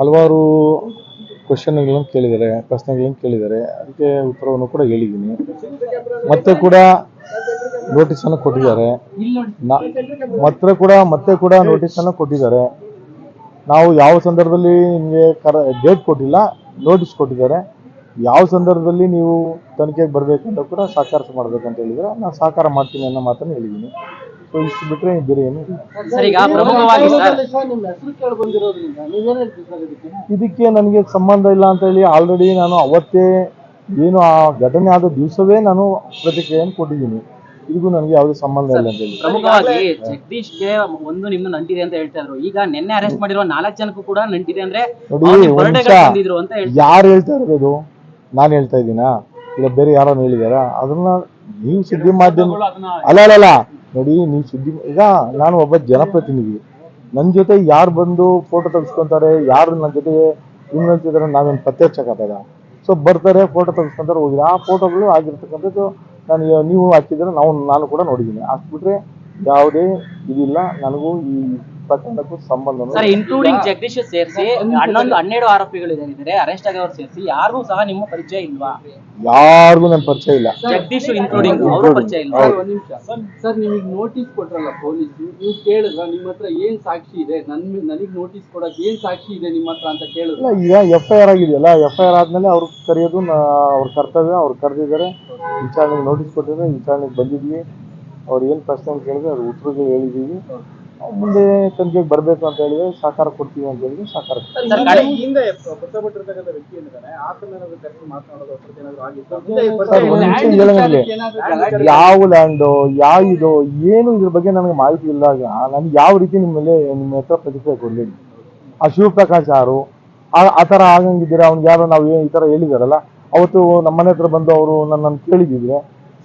ಹಲವಾರು ಕ್ವಶನ್ಗಳನ್ನು ಕೇಳಿದ್ದಾರೆ, ಪ್ರಶ್ನೆಗಳನ್ನು ಕೇಳಿದ್ದಾರೆ. ಅದಕ್ಕೆ ಉತ್ತರವನ್ನು ಕೂಡ ಹೇಳಿದ್ದೀನಿ. ಮತ್ತೆ ಕೂಡ ನೋಟಿಸನ್ನು ಕೊಟ್ಟಿದ್ದಾರೆ. ಮತ್ತೆ ಕೂಡ ಮತ್ತೆ ಕೂಡ ನೋಟಿಸನ್ನು ಕೊಟ್ಟಿದ್ದಾರೆ. ನಾವು ಯಾವ ಸಂದರ್ಭದಲ್ಲಿ ನಿಮಗೆ ಕರ ಡೇಟ್ ಕೊಟ್ಟಿಲ್ಲ ನೋಟಿಸ್ ಕೊಟ್ಟಿದ್ದಾರೆ. ಯಾವ ಸಂದರ್ಭದಲ್ಲಿ ನೀವು ತನಿಖೆಗೆ ಬರಬೇಕಂತ ಕೂಡ ಸಹಕಾರ ಮಾಡಬೇಕಂತ ಹೇಳಿದರೆ ನಾನು ಸಹಕಾರ ಮಾಡ್ತೀನಿ ಅನ್ನೋ ಮಾತನ್ನು ಹೇಳಿದ್ದೀನಿ. ಸೊ ಇಷ್ಟು ಬೇರೆ ಏನು ಸರ್ ಈಗ ಪ್ರಮುಖವಾಗಿ ಸರ್. ನಿಮ್ಮ ಹೆಸರು ಕೇಳಿ ಬಂದಿರೋದ್ರಿಂದ ನೀವೇನ್ ಹೇಳ್ತೀರಿ ಸರ್ ಇದಕ್ಕೆ? ಇದಕ್ಕೆ ನನಗೆ ಸಂಬಂಧ ಇಲ್ಲ ಅಂತ ಹೇಳಿ ಆಲ್ರೆಡಿ ನಾನು ಅವತ್ತೇ ಏನು ಆ ಘಟನೆ ಆದ ದಿವಸವೇ ನಾನು ಪ್ರತಿಕ್ರಿಯೆಯನ್ನು ಕೊಟ್ಟಿದ್ದೀನಿ. ಇದಕ್ಕೂ ನನಗೆ ಯಾವುದೇ ಸಂಬಂಧ ಇಲ್ಲ ಅಂತ ಹೇಳಿ. ಪ್ರಮುಖವಾಗಿ ಜಗದೀಶ್ಗೆ ಒಂದು ನಿಮ್ಮ ನಂಟಿದೆ ಅಂತ ಹೇಳ್ತಾ ಇದ್ರು. ಈಗ ನಿನ್ನೆ ಅರೆಸ್ಟ್ ಮಾಡಿರೋ ನಾಲ್ಕು ಜನಕ್ಕೂ ಕೂಡ ನಂಟಿದೆ ಅಂದ್ರೆ ನೋಡಿ ಅವ್ರು ಒಂದ್ birthday ನಿಮಿಷ. ಬಂದಿದ್ರು ಅಂತ ಹೇಳ್ತಾ ಯಾರು ಹೇಳ್ತಾ ಇರೋದು? ನಾನು ಹೇಳ್ತಾ ಇದ್ದೀನಾ? ಇಲ್ಲ ಬೇರೆ ಯಾರೋ ಹೇಳಿದಾರ? ಅದನ್ನ ನೀವು ಸುದ್ದಿ ಮಾಧ್ಯಮ ಅಲ್ಲ ಅಲ್ಲ ಅಲ್ಲ. ನೋಡಿ ನೀವು ಸುದ್ದಿ ಈಗ ನಾನು ಒಬ್ಬ ಜನಪ್ರತಿನಿಧಿ. ನನ್ನ ಜೊತೆ ಯಾರು ಬಂದು ಫೋಟೋ ತೆಗೆಸ್ಕೊಂತಾರೆ, ಯಾರು ನನ್ನ ಜೊತೆ ಹೇಳ್ತಿದಾರೆ ನಾವೇನು ಪತ್ತೆ ಹಚ್ಚಕ್ಕಾಗದ ಸೊ ಬರ್ತಾರೆ ಫೋಟೋ ತೆಗೆಸ್ಕೊಂತಾರೆ, ಹೋಗಿದ್ರೆ. ಆ ಫೋಟೋಗಳು ಆಗಿರ್ತಕ್ಕಂಥದ್ದು ನಾನು ನೀವು ಹಾಕಿದ್ರೆ ನಾವು, ನಾನು ಕೂಡ ನೋಡಿದ್ದೀನಿ. ಹಾಕ್ಬಿಟ್ರೆ ಯಾವುದೇ ಇದಿಲ್ಲ. ನನಗೂ ಈ ಪ್ರಕರಣಕ್ಕೂ ಸಂಬಂಧ ಸರ್ ಇನ್ಕ್ಲೂಡಿಂಗ್ ಜಗದೀಶ್ ಸೇರಿಸಿ ಹನ್ನೊಂದು ಹನ್ನೆರಡು ಆರೋಪಿಗಳಿದ್ದಾರೆ ಅರೆಸ್ಟ್ ಆಗಿರೋರು ಸೇರಿಸಿ ಯಾರಿಗೂ ಸಹ ನಿಮ್ಮ ಪರಿಚಯ ಇಲ್ವಾ? ಯಾರಿಗೂ ನನ್ನ ಪರಿಚಯ ಇಲ್ಲ. ಜಗದೀಶ್ ಇನ್ಕ್ಲೂಡಿಂಗ್ ಅವರು ಪರಿಚಯ ಇಲ್ಲ ಸರ್ ಒಂದ್ ನಿಮಿಷ. ಸರ್ ನಿಮಗೆ ನೋಟಿಸ್ ಕೊಟ್ರಲ್ಲ ಪೊಲೀಸ್? ನೀವು ಕೇಳಿದ್ರ? ನಿಮ್ಮ ಹತ್ರ ಏನ್ ಸಾಕ್ಷಿ ಇದೆ? ನನ್ ನನಗ್ ನೋಟಿಸ್ ಕೊಡಕ್ ಏನ್ ಸಾಕ್ಷಿ ಇದೆ ನಿಮ್ಮ ಹತ್ರ ಅಂತ ಕೇಳಿದ್ರೆ? ಇಲ್ಲ ಈಗ ಎಫ್ ಐ ಆರ್ ಆಗಿದೆಯಲ್ಲ ಎಫ್ ಐ ಆರ್ ಆದ್ಮೇಲೆ ಅವ್ರು ಕರೆಯೋದು ನಾ- ಅವ್ರ ಕರ್ತವ್ಯ ಅವ್ರು ಕರೆದಿದ್ದಾರೆ. ವಿಚಾರಣೆಗೆ ನೋಟಿಸ್ ಕೊಟ್ಟಿದ್ದಾರೆ ವಿಚಾರಣೆಗೆ ಬಂದಿದ್ವಿ ಅವ್ರು ಏನು ಪ್ರಶ್ನೆ ಕೇಳಿದ್ರೆ ಅದ್ರ ಉತ್ತರಗಳು ಹೇಳಿದ್ದೀವಿ. ಅವ್ರು ಮುಂದೆ ತನಿಖೆಗೆ ಬರಬೇಕು ಅಂತ ಹೇಳಿದ್ರೆ ಸಹಕಾರ ಕೊಡ್ತೀವಿ ಅಂತ ಹೇಳಿದ್ರೆ ಸಹಕಾರ ಕೊಡ್ತೀವಿ. ಹಿಂದೆ ಮೃತಪಟ್ಟಿರ್ತಕ್ಕಂಥ ವ್ಯಕ್ತಿ ಏನಿದ್ದಾನೆ ಆತನ ಮಾತನಾಡೋದು ಆಗಿತ್ತು. ಯಾವ ಲ್ಯಾಂಡು ಯಾವ ಇದು ಏನು ಇದ್ರ ಬಗ್ಗೆ ನನಗೆ ಮಾಹಿತಿ ಇಲ್ಲ. ನನ್ಗೆ ನನಗೆ ಯಾವ ರೀತಿ ನಿಮ್ಮ ಮೇಲೆ ನಿಮ್ಮ ಹತ್ರ ಪ್ರತಿಕ್ರಿಯೆ ಕೊಡಲಿ ಆ ಶಿವಪ್ರಕಾಶ್ ಯಾರು ಆ ಆ ಥರ ಆಗಂಗಿದ್ದೀರಾ? ಅವ್ನಿಗೆ ಯಾರು ನಾವು ಈ ಥರ ಹೇಳಿದಾರಲ್ಲ ಅವತ್ತು ನಮ್ಮ ಮನೆ ಹತ್ರ ಬಂದು ಅವರು ನನ್ನನ್ನು ಕೇಳಿದಿದ್ರೆ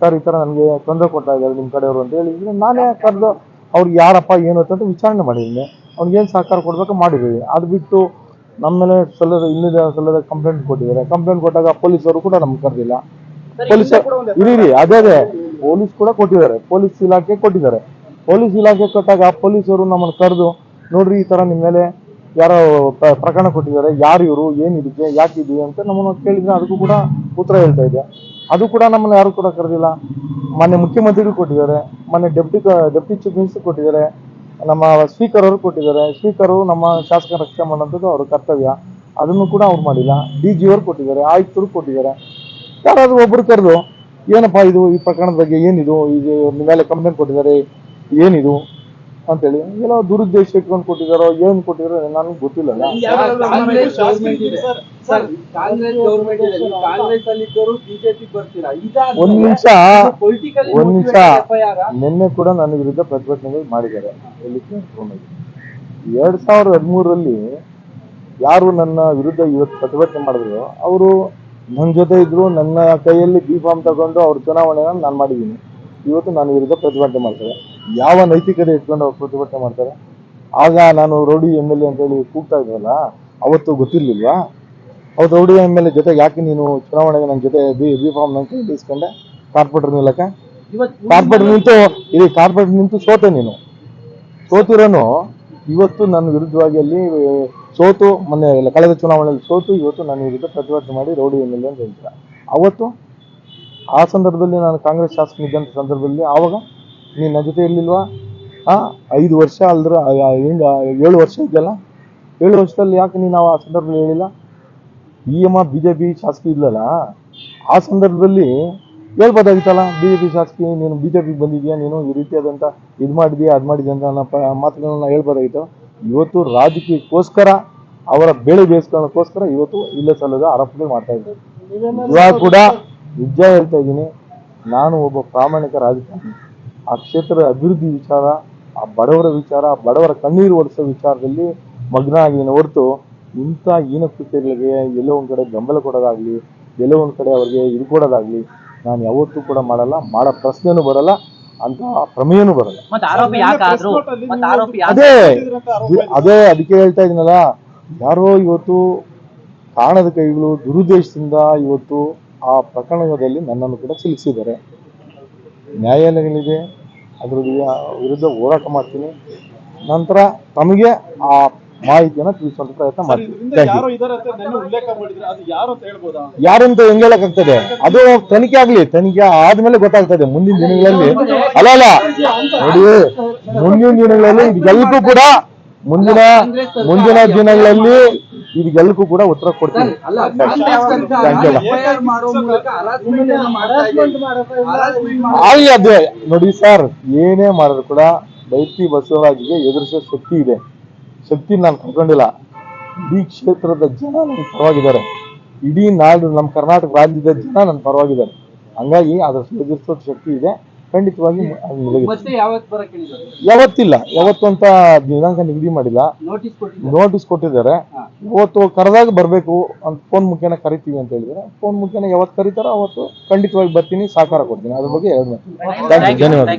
ಸರ್ ಈ ಥರ ನನಗೆ ತೊಂದರೆ ಕೊಡ್ತಾ ಇದ್ದಾರೆ ನಿಮ್ಮ ಕಡೆಯವರು ಅಂತ ಹೇಳಿದ್ರೆ ನಾನೇ ಕರೆದು ಅವ್ರಿಗೆ ಯಾರಪ್ಪ ಏನು ಅಂತ ವಿಚಾರಣೆ ಮಾಡಿದ್ದೀನಿ ಅವ್ನಿಗೇನು ಸಹಕಾರ ಕೊಡಬೇಕು ಮಾಡಿದ್ದೀವಿ ಅದು ಬಿಟ್ಟು ನಮ್ಮ ಮೇಲೆ ಸಲ್ಲದ ಇನ್ನಿದ ಸಲ್ಲದ ಕಂಪ್ಲೇಂಟ್ ಕೊಟ್ಟಿದ್ದಾರೆ. ಕಂಪ್ಲೇಂಟ್ ಕೊಟ್ಟಾಗ ಪೊಲೀಸರು ಕೂಡ ನಮ್ಗೆ ಕರೆದಿಲ್ಲ. ಪೊಲೀಸ್ ಇರಿ ಅದೇ ಅದೇ. ಪೊಲೀಸ್ ಕೂಡ ಕೊಟ್ಟಿದ್ದಾರೆ. ಪೊಲೀಸ್ ಇಲಾಖೆ ಕೊಟ್ಟಿದ್ದಾರೆ. ಪೊಲೀಸ್ ಇಲಾಖೆ ಕೊಟ್ಟಾಗ ಪೊಲೀಸರು ನಮ್ಮನ್ನು ಕರೆದು ನೋಡ್ರಿ ಈ ತರ ನಿಮ್ಮ ಮೇಲೆ ಯಾರೋ ಪ್ರ- ಪ್ರಕರಣ ಕೊಟ್ಟಿದ್ದಾರೆ. ಯಾರು ಇವರು ಏನಿದಕ್ಕೆ ಇದಕ್ಕೆ ಯಾಕೆ ಇದು ಅಂತ ನಮ್ಮನ್ನು ಕೇಳಿದ್ರೆ ಅದಕ್ಕೂ ಕೂಡ ಉತ್ತರ ಹೇಳ್ತಾ ಇದೆ. ಅದು ಕೂಡ ನಮ್ಮನ್ನು ಯಾರು ಕೂಡ ಕರೆದಿಲ್ಲ. ಮಾನ್ಯ ಮುಖ್ಯಮಂತ್ರಿಗಳು ಕೊಟ್ಟಿದ್ದಾರೆ. ಮೊನ್ನೆ ಡೆಪ್ಟಿ ಡೆಪ್ಟಿ ಚೀಫ್ ಮಿನಿಸ್ಟರ್ ಕೊಟ್ಟಿದ್ದಾರೆ, ನಮ್ಮ ಸ್ಪೀಕರ್ ಅವರು ಕೊಟ್ಟಿದ್ದಾರೆ. ಸ್ಪೀಕರು ನಮ್ಮ ಶಾಸಕರ ರಕ್ಷಣೆ ಮಾಡೋಂಥದ್ದು ಅವ್ರ ಕರ್ತವ್ಯ. ಅದನ್ನು ಕೂಡ ಅವ್ರು ಮಾಡಿಲ್ಲ. ಡಿ ಜಿ ಅವರು ಕೊಟ್ಟಿದ್ದಾರೆ, ಆಯುಕ್ತರು ಕೊಟ್ಟಿದ್ದಾರೆ. ಯಾರಾದರೂ ಒಬ್ರು ಕರೆದು, ಏನಪ್ಪಾ ಇದು ಈ ಪ್ರಕರಣದ ಬಗ್ಗೆ ಏನಿದು? ಇದು ಮೇಲೆ ಕಂಪ್ಲೇಂಟ್ ಕೊಟ್ಟಿದ್ದಾರೆ. ಏನಿದು? ಅಂತೇಳಿ. ಎಲ್ಲ ದುರುದ್ದೇಶ ಇಟ್ಕೊಂಡು ಕೊಟ್ಟಿದಾರೋ ಏನ್ ಕೊಟ್ಟಿದಾರೋ ನನಗೆ ಗೊತ್ತಿಲ್ಲ. ಕಾಂಗ್ರೆಸ್ ಒಂದ್ ನಿಮಿಷ ಒಂದ್ ನಿಮಿಷ. ನಿನ್ನೆ ಕೂಡ ನನ್ನ ವಿರುದ್ಧ ಪ್ರತಿಭಟನೆಗಳು ಮಾಡಿದ್ದಾರೆ. ಎರಡ್ ಸಾವಿರದ ಹದಿಮೂರರಲ್ಲಿ ಯಾರು ನನ್ನ ವಿರುದ್ಧ ಇವತ್ತು ಪ್ರತಿಭಟನೆ ಮಾಡಿದ್ರು ಅವರು ನನ್ನ ಜೊತೆ ಇದ್ರು ನನ್ನ ಕೈಯಲ್ಲಿ ಬಿ ಫಾರ್ಮ್ ತಗೊಂಡು ಅವ್ರ ಚುನಾವಣೆಯನ್ನು ನಾನು ಮಾಡಿದ್ದೀನಿ. ಇವತ್ತು ನನ್ನ ವಿರುದ್ಧ ಪ್ರತಿಭಟನೆ ಮಾಡ್ತಾರೆ. ಯಾವ ನೈತಿಕತೆ ಇಟ್ಕೊಂಡು ಅವ್ರು ಪ್ರತಿಭಟನೆ ಮಾಡ್ತಾರೆ? ಆಗ ನಾನು ರೌಡಿ ಎಂ ಎಲ್ ಎ ಅಂತೇಳಿ ಕೂಗ್ತಾ ಇದ್ವಲ್ಲ ಅವತ್ತು ಗೊತ್ತಿರ್ಲಿಲ್ವಾ? ಅವತ್ತು ರೌಡಿ ಎಂ ಎಲ್ ಎ ಜೊತೆಗೆ ಯಾಕೆ ನೀನು ಚುನಾವಣೆಗೆ ನನ್ನ ಜೊತೆ ಬಿ ಬಿ ಫಾರ್ಮ್ ನನ್ನ ಕೈ ಇಸ್ಕೊಂಡೆ ಕಾರ್ಪೊರೇಟರ್ ಮೂಲಕ ಕಾರ್ಪೊರೇಟರ್ ನಿಂತು ಇಲ್ಲಿ ಕಾರ್ಪೊರೇಟರ್ ನಿಂತು ಸೋತೆ ನೀನು. ಸೋತಿರೋನು ಇವತ್ತು ನನ್ನ ವಿರುದ್ಧವಾಗಿ ಅಲ್ಲಿ ಸೋತು ಮೊನ್ನೆ ಕಳೆದ ಚುನಾವಣೆಯಲ್ಲಿ ಸೋತು ಇವತ್ತು ನಾನು ವಿರುದ್ಧ ಪ್ರತಿಭಟನೆ ಮಾಡಿ ರೌಡಿ ಎಂ ಎಲ್ ಎ ಅಂತ ಹೇಳ್ತಾರೆ. ಅವತ್ತು ಆ ಸಂದರ್ಭದಲ್ಲಿ ನಾನು ಕಾಂಗ್ರೆಸ್ ಶಾಸಕನಿದ್ದಂಥ ಸಂದರ್ಭದಲ್ಲಿ ಆವಾಗ ನೀನು ನನ್ನ ಜೊತೆ ಇರ್ಲಿಲ್ವಾ? ಆ ಐದು ವರ್ಷ ಅಲ್ದ್ರ ಏಳು ವರ್ಷ ಇದೆಯಲ್ಲ ಏಳು ವರ್ಷದಲ್ಲಿ ಯಾಕೆ ನೀನು ಆ ಸಂದರ್ಭದಲ್ಲಿ ಹೇಳಿಲ್ಲ? ಈ ಎಂ ಬಿ ಜೆ ಪಿ ಶಾಸಕಿ ಇಲ್ಲಲ್ಲ ಆ ಸಂದರ್ಭದಲ್ಲಿ ಹೇಳ್ಬೋದಾಗಿತ್ತಲ್ಲ ಬಿ ಜೆ ಪಿ ಶಾಸಕಿ ನೀನು ಬಿ ಜೆ ಪಿಗೆ ಬಂದಿದ್ಯಾ ನೀನು ಈ ರೀತಿಯಾದಂಥ ಇದು ಮಾಡಿದ್ಯಾ ಅದು ಮಾಡಿದ್ಯಾ ಅಂತ ಅನ್ನೋ ಪ ಮಾತುಗಳನ್ನ ಹೇಳ್ಬೋದಾಗಿತ್ತು. ಇವತ್ತು ರಾಜಕೀಯಕ್ಕೋಸ್ಕರ ಅವರ ಬೆಳೆ ಬೇಯಿಸ್ಕೊಳ್ಳೋಕ್ಕೋಸ್ಕರ ಇವತ್ತು ಇಲ್ಲ ಸಲ್ಲದ ಆರೋಪಗಳು ಮಾಡ್ತಾ ಇದ್ದಾರೆ. ಇವಾಗ ಕೂಡ ನಿಜ ಹೇಳ್ತಾ ಇದ್ದೀನಿ ನಾನು ಒಬ್ಬ ಪ್ರಾಮಾಣಿಕ ರಾಜಕಾರಣಿ. ಆ ಕ್ಷೇತ್ರದ ಅಭಿವೃದ್ಧಿ ವಿಚಾರ ಆ ಬಡವರ ವಿಚಾರ ಆ ಬಡವರ ಕಣ್ಣೀರು ಒರೆಸೋ ವಿಚಾರದಲ್ಲಿ ಮಗ್ನ ಆಗಿದ್ದೀನಿ ಹೊರತು ಇಂಥ ಹೀನ ಕೃತ್ಯಗಳಿಗೆ ಎಲ್ಲೋ ಒಂದು ಕಡೆ ಬೆಂಬಲ ಕೊಡೋದಾಗಲಿ ಎಲ್ಲೋ ಒಂದು ಕಡೆ ಅವ್ರಿಗೆ ಇದು ಕೊಡೋದಾಗಲಿ ನಾನು ಯಾವತ್ತೂ ಕೂಡ ಮಾಡಲ್ಲ ಮಾಡೋ ಪ್ರಶ್ನೆನೂ ಬರಲ್ಲ ಅಂತ ಪ್ರಮೇಯನೂ ಬರಲ್ಲ. ಮತ್ತೆ ಆರೋಪಿ ಯಾಕೆ ಮತ್ತೆ ಆರೋಪಿ ಯಾಕೆ ಅದೇ ಅದೇ ಅದಕ್ಕೆ ಹೇಳ್ತಾ ಇದ್ದೀನಲ್ಲ ಯಾರೋ ಇವತ್ತು ಕಾಣದ ಕೈಗಳು ದುರುದ್ದೇಶದಿಂದ ಇವತ್ತು ಆ ಪ್ರಕರಣದಲ್ಲಿ ನನ್ನನ್ನು ಕೂಡ ಸಿಲುಕಿಸಿದ್ದಾರೆ. ನ್ಯಾಯಾಲಯಗಳಿದೆ ಅದ್ರ ವಿರುದ್ಧ ಹೋರಾಟ ಮಾಡ್ತೀನಿ. ನಂತರ ತಮಗೆ ಆ ಮಾಹಿತಿಯನ್ನು ತಿಳಿಸುವಂತ ಪ್ರಯತ್ನ ಮಾಡ್ತೀನಿ. ಯಾರೋ ಅಂತ ಹೆಂಗ್ ಹೇಳಕ್ಕಾಗ್ತದೆ? ಅದು ತನಿಖೆ ಆಗ್ಲಿ ತನಿಖೆ ಆದ್ಮೇಲೆ ಗೊತ್ತಾಗ್ತದೆ. ಮುಂದಿನ ದಿನಗಳಲ್ಲಿ ಅಲ್ಲ ಅಲ್ಲ. ನೋಡಿ ಮುಂದಿನ ದಿನಗಳಲ್ಲಿ ಇದೆಲ್ಲಕ್ಕೂ ಕೂಡ ಮುಂದಿನ ಮುಂದಿನ ದಿನಗಳಲ್ಲಿ ಇದೆಲ್ಲಕ್ಕೂ ಕೂಡ ಉತ್ತರ ಕೊಡ್ತೀನಿ. ಆಗಲಿ ಅದೇ ನೋಡಿ ಸರ್ ಏನೇ ಮಾಡಿದ್ರು ಕೂಡ ಬೈತಿ ಬಸವರಾಜಿಗೆ ಎದುರಿಸೋ ಶಕ್ತಿ ಇದೆ. ಶಕ್ತಿ ನಾನು ಕಳ್ಕೊಂಡಿಲ್ಲ ಇಡೀ ಕ್ಷೇತ್ರದ ಜನ ನನ್ನ ಪರವಾಗಿದ್ದಾರೆ. ಇಡೀ ನಾಡು ನಮ್ಮ ಕರ್ನಾಟಕ ರಾಜ್ಯದ ಜನ ನನ್ನ ಪರವಾಗಿದ್ದಾರೆ. ಹಂಗಾಗಿ ಅದ್ರ ಎದುರಿಸೋ ಶಕ್ತಿ ಇದೆ. ಖಂಡಿತವಾಗಿ ಮತ್ತೆ ಹೇಳಿದ್ದಾರೆ ಯಾವತ್ತಿಲ್ಲ ಯಾವತ್ತು ಅಂತ ದಿನಾಂಕ ನಿಗದಿ ಮಾಡಿಲ್ಲ. ನೋಟಿಸ್ ಕೊಟ್ಟಿದ್ದಾರೆ. ನೋಟಿಸ್ ಕೊಟ್ಟಿದ್ದಾರೆ. ಇವತ್ತು ಕರೆದಾಗ ಬರಬೇಕು ಅಂತ ಫೋನ್ ಮುಖೇನ ಕರಿತೀವಿ ಅಂತ ಹೇಳಿದ್ರೆ ಫೋನ್ ಮುಖೇನ ಯಾವತ್ತು ಕರೀತಾರೋ ಅವತ್ತು ಖಂಡಿತವಾಗಿ ಬರ್ತೀನಿ ಸಹಕಾರ ಕೊಡ್ತೀನಿ. ಅದ್ರ ಬಗ್ಗೆ ಎರಡು ಮಾತು ಧನ್ಯವಾದ